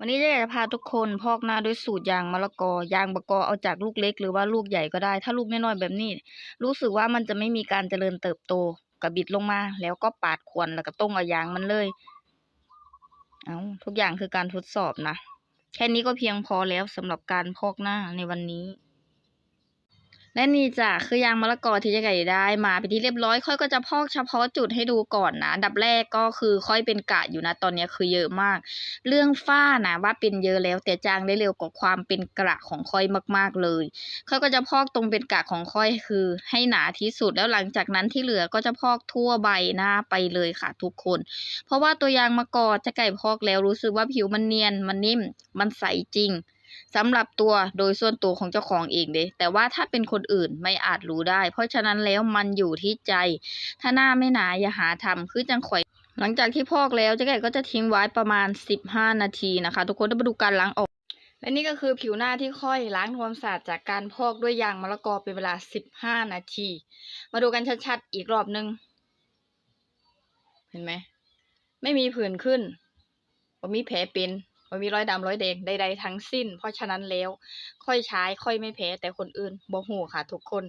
วันนี้จะอยากจะพาทุกคนพอกหน้าด้วยสูตรยางมะละกอยางมะกอเอาจากลูกเล็กหรือว่าลูกใหญ่ก็ได้ ถ้าลูกน้อยๆแบบนี้ รู้สึกว่ามันจะไม่มีการเจริญเติบโตกระบิดลงมา แล้วก็ปาดขวนแล้วก็ต้งเอายางมันเลย เอาทุกอย่างคือการทดสอบนะ แค่นี้ก็เพียงพอแล้วสำหรับการพอกหน้าในวันนี้ และนี่จ้ะคือยางมะละกอที่เจะไก่ได้มาไปที่เรียบร้อยค่อยก็จะพอกเฉพาะจุดให้ดูก่อนนะดับแรกก็คือค่อยเป็นกะอยู่นะตอนนี้คือเยอะมาก เรื่องฝ้านะว่าเป็นเยอะแล้วแต่จางได้เร็วกว่าความเป็นกระของค่อยมากๆเลยค่อยก็จะพอกตรงเป็นกะของค่อยคือ ให้หนาที่สุดแล้วหลังจากนั้นที่เหลือก็จะพอกทั่วใบหน้าไปเลยค่ะทุกคน เพราะว่าตัวยางมะกอจะไก่พอกแล้วรู้สึกว่าผิวมันเนียนมันนิ่มมันใสจริง สำหรับตัวโดยส่วนตัวของเจ้าของเองเด้แต่ว่าถ้าเป็นคนอื่นไม่อาจรู้ได้ เพราะฉะนั้นแล้วมันอยู่ที่ใจ ถ้าหน้าไม่หนาอย่าหาทำคือจังข่อย หลังจากที่พอกแล้วเจ๊ไก่ก็จะทิ้งไว้ประมาณ 15 นาทีนะคะ ทุกคนต้องมาดูการล้างออกและนี่ก็คือผิวหน้าที่ค่อยล้างทวมสะอาดจากการพอกด้วยยางมะละกอเป็นเวลา 15 นาที มาดูกันชัดๆ อีกรอบนึง เห็นไหม ไม่มีผื่นขึ้นบ่มีแผลเป็น บ่มีรอยดำรอยแดงใดๆทั้งสิ้น เพราะฉะนั้นแล้ว ค่อยใช้ค่อยไม่แพ้ แต่คนอื่นบ่หูค่ะทุกคน